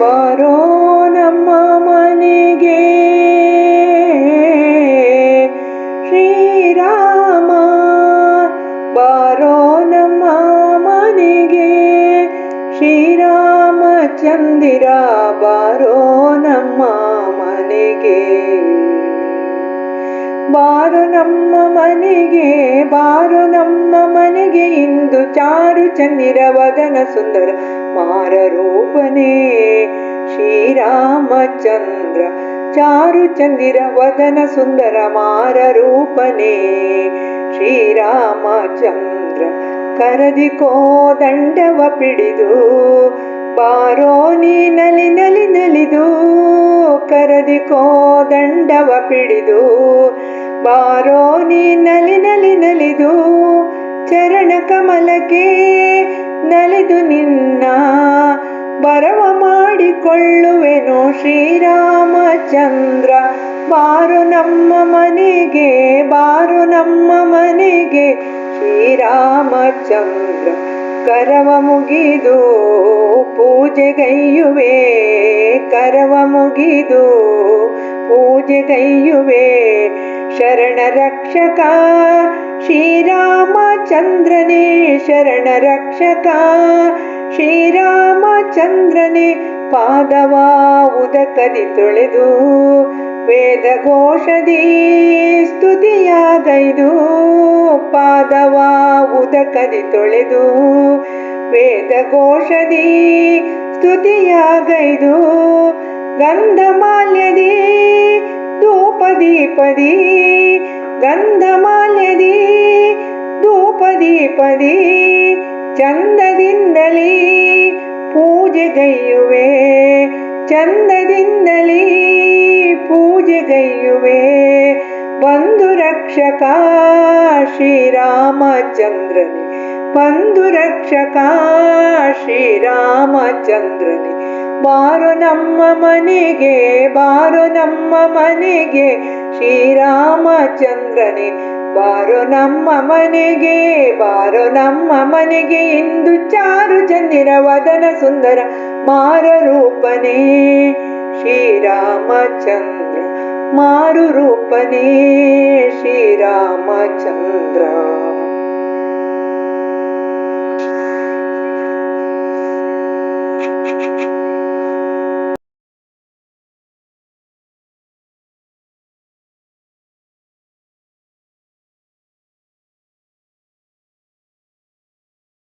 ಬಾರೋ ನಮ್ಮ ಮನೆಗೆ. ಶ್ರೀರಾಮ ಬರೋ ನಮ್ಮ ಮನೆಗೆ. ಶ್ರೀರಾಮಚಂದಿರ ಬರೋ ನಮ್ಮ ಮನೆಗೆ. ಬಾರು ನಮ್ಮ ಮನೆಗೆ, ಬಾರು ನಮ್ಮ ಮನೆಗೆ ಇಂದು ಚಾರು ಚಂದಿರ ವದನ ಸುಂದರ ಮಾರ ರೂಪನೇ. ಶ್ರೀರಾಮಚಂದ್ರ, ಚಾರು ಚಂದಿರ ವದನ ಸುಂದರ ಮಾರ ರೂಪನೇ. ಶ್ರೀರಾಮಚಂದ್ರ ಕರದಿಕೋ ದಂಡವ ಪಿಡಿದು, ಬಾರೋ ನೀ ನಲಿ ನಲಿ ನಲಿದು ಕರದಿಕೋ ದಂಡವ ಪಿಡಿದು. ಬಾರೋ ನೀ ನಲಿ ನಲಿ ನಲಿದು ಚರಣ ಕಮಲಕ್ಕೆ ನಲಿದು ನಿನ್ನ ಬರವ ಮಾಡಿಕೊಳ್ಳುವೆನು ಶ್ರೀರಾಮಚಂದ್ರ. ಬಾರು ನಮ್ಮ ಮನೆಗೆ, ಬಾರು ನಮ್ಮ ಮನೆಗೆ ಶ್ರೀರಾಮಚಂದ್ರ. ಕರವ ಮುಗಿದು ಪೂಜೆಗೈಯುವೆ ಕರವ ಮುಗಿದು ಪೂಜೆಗೈಯುವೆ ಶರಣ ರಕ್ಷಕ, ಶ್ರೀರಾಮಚಂದ್ರನೇ ಶರಣ ರಕ್ಷಕ, ಶ್ರೀರಾಮಚಂದ್ರನೇ ಪಾದವ ಉದಕದಿ ತೊಳೆದು ವೇದ ಘೋಷದಿ ಸ್ತುತಿಯಾಗೈದು, ಪಾದವ ಉದಕದಿ ತೊಳೆದು ವೇದ ಘೋಷದಿ ಸ್ತುತಿಯಾಗೈದು, ಗಂಧಮಾಲ್ಯದಿ ಧೂಪದೀಪದಿ ಗಂಧಮಾಲ್ಯದಿ ಧೂಪದೀಪದಿ ಚಂದದಿಂದಲೇ ಪೂಜೆಗೈಯುವೆ ಚಂದದಿಂದಲೇ ಪೂಜೆಗೈಯುವೆ ಬಂಧು ರಕ್ಷಕ ಶ್ರೀರಾಮಚಂದ್ರನಿ ಬಂಧು ರಕ್ಷಕ ಶ್ರೀರಾಮಚಂದ್ರನೇ. ಬಾರು ನಮ್ಮ ಮನೆಗೆ, ಬಾರು ನಮ್ಮ ಮನೆಗೆ ಶ್ರೀರಾಮಚಂದ್ರನೇ ಬಾರು ನಮ್ಮ ಮನೆಗೆ, ಬಾರು ನಮ್ಮ ಮನೆಗೆ ಇಂದು ಚಾರು ಚಂದಿರ ವದನ ಸುಂದರ ಮಾರ ರೂಪನೇ. ಶ್ರೀರಾಮಚಂದ್ರ ಮಾರು ರೂಪನೇ. ಶ್ರೀರಾಮಚಂದ್ರ